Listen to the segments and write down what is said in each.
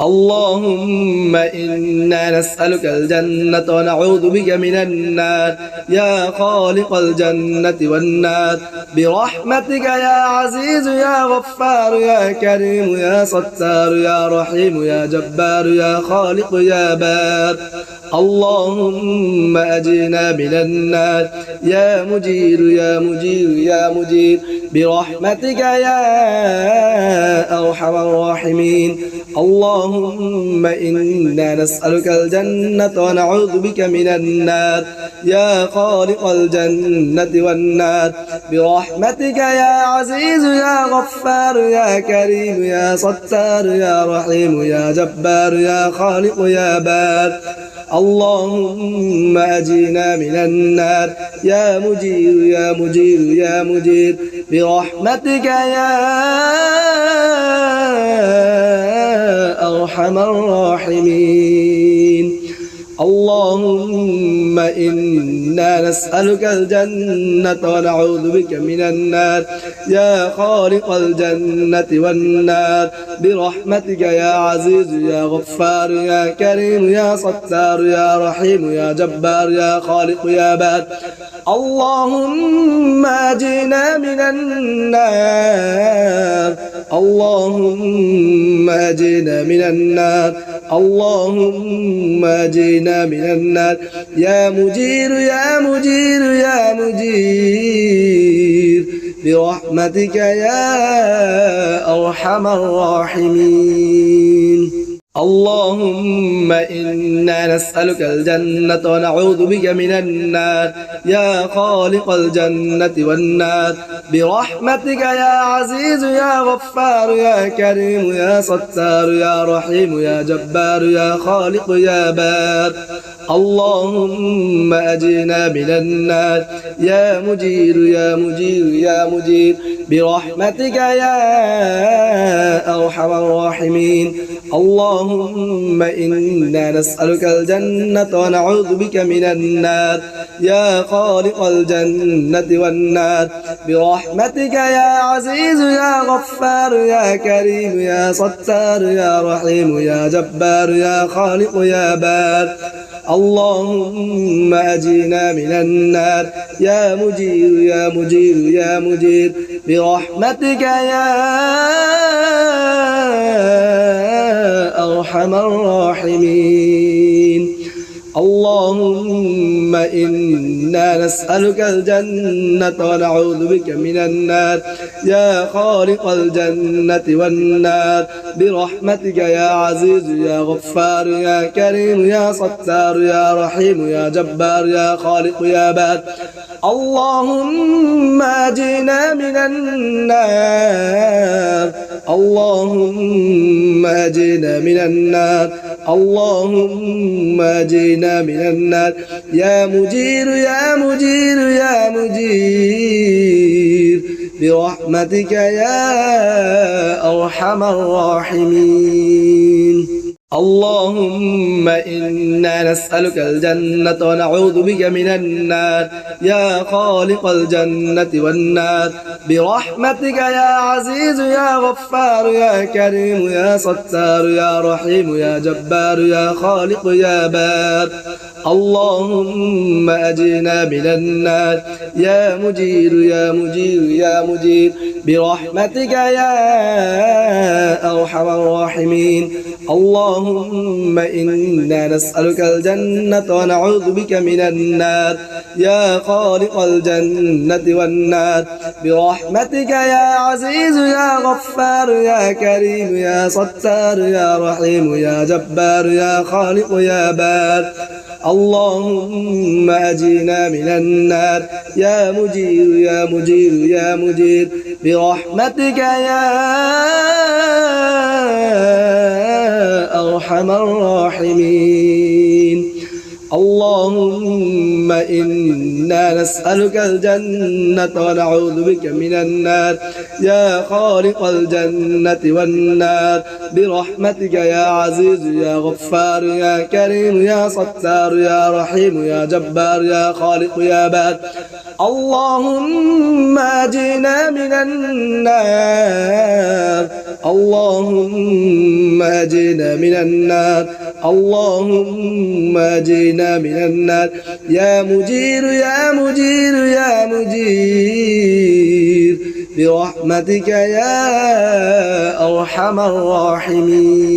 اللهم إنا نسألك الجنة ونعوذ بك من النار. يا خالق الجنة والنار. برحمتك يا عزيز يا غفار يا كريم يا ستار يا رحيم يا جبار يا خالق يا بار. اللهم أجينا من النار. يا مجير يا مجير يا مجير. برحمتك يا أرحم الراحمين. اللهم إنا نسألك الجنة ونعوذ بك من النار. يا خالق الجنة والنار. برحمتك يا عزيز يا غفار يا كريم يا ستار يا رحيم يا جبار يا خالق يا بار. اللهم أجينا من النار. يا مجير يا مجير يا مجير. برحمتك يا أرحم الراحمين. اللهم نسألك الجنة ونعوذ بك من النار. يا خالق الجنة والنار. برحمتك يا عزيز يا غفار يا كريم يا ستار يا رحيم يا جبار يا خالق يا بار. اللهم أجينا من النار. اللهم أجينا من النار. اللهم أجينا من النار. يا مجير يا مجير يا مجير. برحمتك يا أرحم الراحمين. اللهم إنا نسألك الجنة ونعوذ بك من النار. يا خالق الجنة والنار. برحمتك يا عزيز يا غفار يا كريم يا ستار يا رحيم يا جبار يا خالق يا بار. اللهم أجينا من النار. يا مجير يا مجير يا مجير. برحمتك يا أرحم الراحمين. اللهم إنا نسألك الجنة ونعوذ بك من النار. يا خالق الجنة والنار. برحمتك يا عزيز يا غفار يا كريم يا ستار يا رحيم يا جبار يا خالق يا بار. اللهم أجينا من النار. يا مجير يا مجير يا مجير. برحمتك يا أرحم الراحمين. اللهم إنا نسألك الجنة ونعوذ بك من النار. يا خالق الجنة والنار. برحمتك يا عزيز يا غفار يا كريم يا ستار يا رحيم يا جبار يا خالق يا بار. اللهم أجينا من النار. اللهم أجينا من النار. اللهم أجينا من النار. يا مجير يا مجير يا مجير. برحمتك يا أرحم الراحمين. اللهم إنا نسألك الجنة ونعوذ بك من النار. يا خالق الجنة والنار. برحمتك يا عزيز يا غفار يا كريم يا ستار يا رحيم يا جبار يا خالق يا بار. اللهم أجينا من النار. يا مجير يا مجير يا مجير. برحمتك يا أرحم الراحمين. اللهم إنا نسألك الجنة ونعوذ بك من النار. يا خالق الجنة والنار. برحمتك يا عزيز يا غفار يا كريم يا ستار يا رحيم يا جبار يا خالق يا بار. اللهم أجينا من النار. يا مجير يا مجير يا مجير برحمتك يا أرحم الراحمين. اللهم إنا نسألك الجنة ونعوذ بك من النار. يا خالق الجنة والنار. برحمتك يا عزيز يا غفار يا كريم يا ستار يا رحيم يا جبار يا خالق يا بار. اللهم اجنا من النار اللهم اجنا من النار. اللهم اجنا من النار. يا مجير يا مجير يا مجير. برحمتك يا أرحم الراحمين.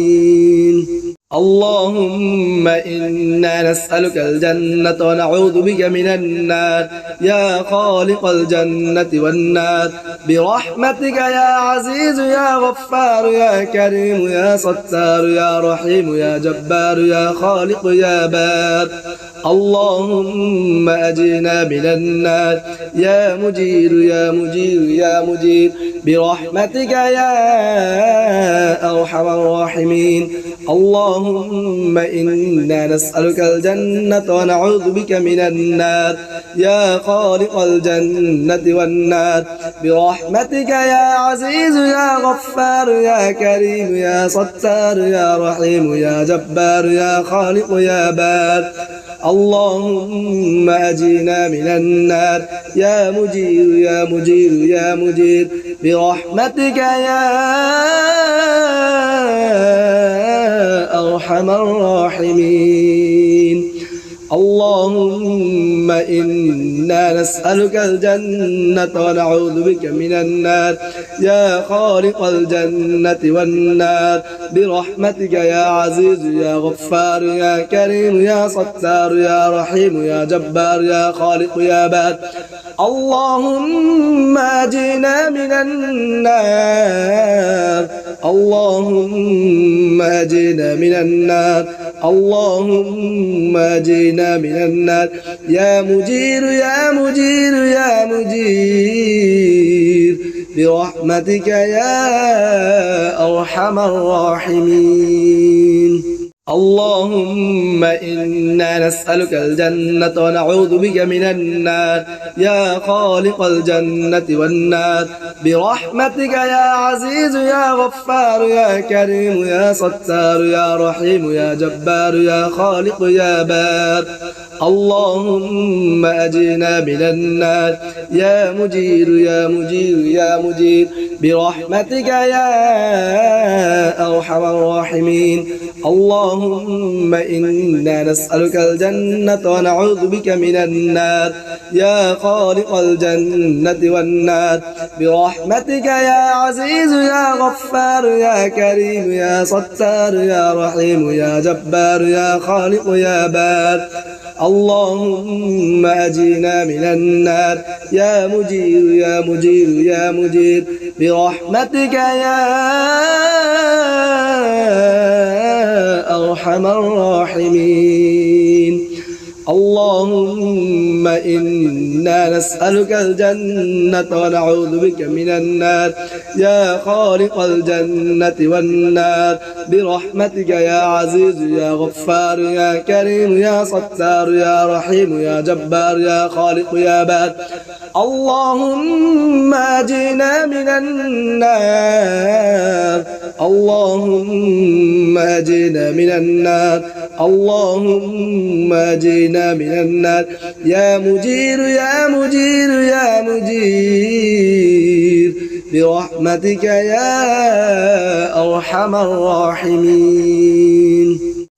اللهم إنا نسألك الجنة ونعوذ بك من النار. يا خالق الجنة والنار. برحمتك يا عزيز يا غفار يا كريم يا ستار يا رحيم يا جبار يا خالق يا بار. اللهم أجينا من النار. يا مجير يا مجير يا مجير. برحمتك يا أرحم الراحمين. اللهم إنا نسألك الجنة ونعوذ بك من النار. يا خالق الجنة والنار. برحمتك يا عزيز يا غفار يا كريم يا ستار يا رحيم يا جبار يا خالق يا بار. اللهم أجينا من النار. يا مجير يا مجير يا مجير. برحمتك يا أرحم الراحمين. اللهم إنا نسألك الجنة ونعوذ بك من النار. يا خالق الجنة والنار. برحمتك يا عزيز يا غفار يا كريم يا ستار يا رحيم يا جبار يا خالق يا بار. اللهم اجنا من النار. اللهم اجنا من النار. اللهم اجنا من النار. يا مجير يا مجير يا مجير. برحمتك يا أرحم الراحمين. اللهم إنا نسألك الجنة ونعوذ بك من النار. يا خالق الجنة والنار. برحمتك يا عزيز يا غفار يا كريم يا ستار يا رحيم يا جبار يا خالق يا بار. اللهم أجنا من النار. يا مجير يا مجير يا مجير. برحمتك يا أرحم الراحمين. اللهم إنا نسألك الجنة ونعوذ بك من النار. يا خالق الجنة والنار. برحمتك يا عزيز يا غفار يا كريم يا ستار يا رحيم يا جبار يا خالق يا بار. اللهم أجينا من النار. يا مجير يا مجير يا مجير. برحمتك يا أرحم الراحمين. اللهم إنا نسألك الجنة ونعوذ بك من النار. يا خالق الجنة والنار. برحمتك يا عزيز يا غفار يا كريم يا ستار يا رحيم يا جبار يا خالق يا بار. اللهم اجنا من النار. اللهم اجنا من النار. اللهم اجنا من النار. يا مجير يا مجير يا مجير. برحمتك يا أرحم الراحمين.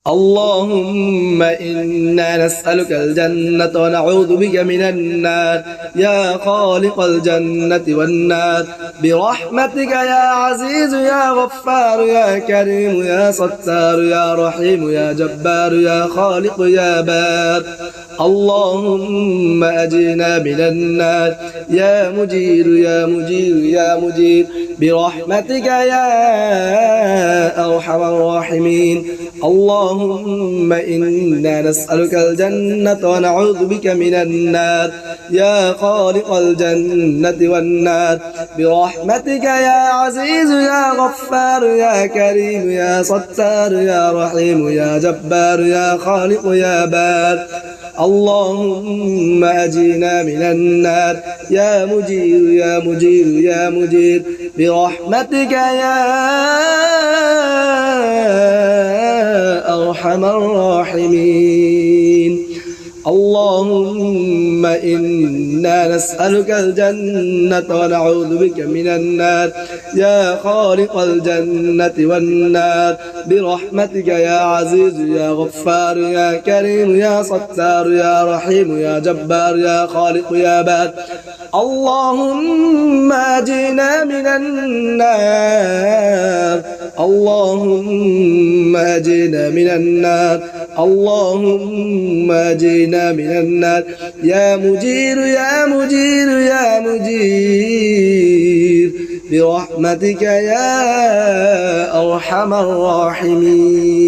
اللهم إنا نسألك الجنة ونعوذ بك من النار. يا خالق الجنة والنار. برحمتك يا عزيز يا غفار يا كريم يا ستار يا رحيم يا جبار يا خالق يا بار. اللهم أجنا من النار. يا مجير يا مجير يا مجير. برحمتك يا أرحم الراحمين. اللهم إنا نسألك الجنة ونعوذ بك من النار. يا خالق الجنة والنار. برحمتك يا عزيز يا غفار يا كريم يا ستار يا رحيم يا جبار يا خالق يا بار. اللهم أجينا من النار. يا مجير يا مجير يا مجير برحمتك يا أرحم الراحمين. اللهم إنا نسألك الجنة ونعوذ بك من النار. يا خالق الجنة والنار. برحمتك يا عزيز يا غفار يا كريم يا ستار يا رحيم يا جبار يا خالق يا بار. اللهم اجنا من النار اللهم اجنا من النار اللهم اجنا من النار. يا مجير يا مجير يا مجير برحمتك يا أرحم الراحمين.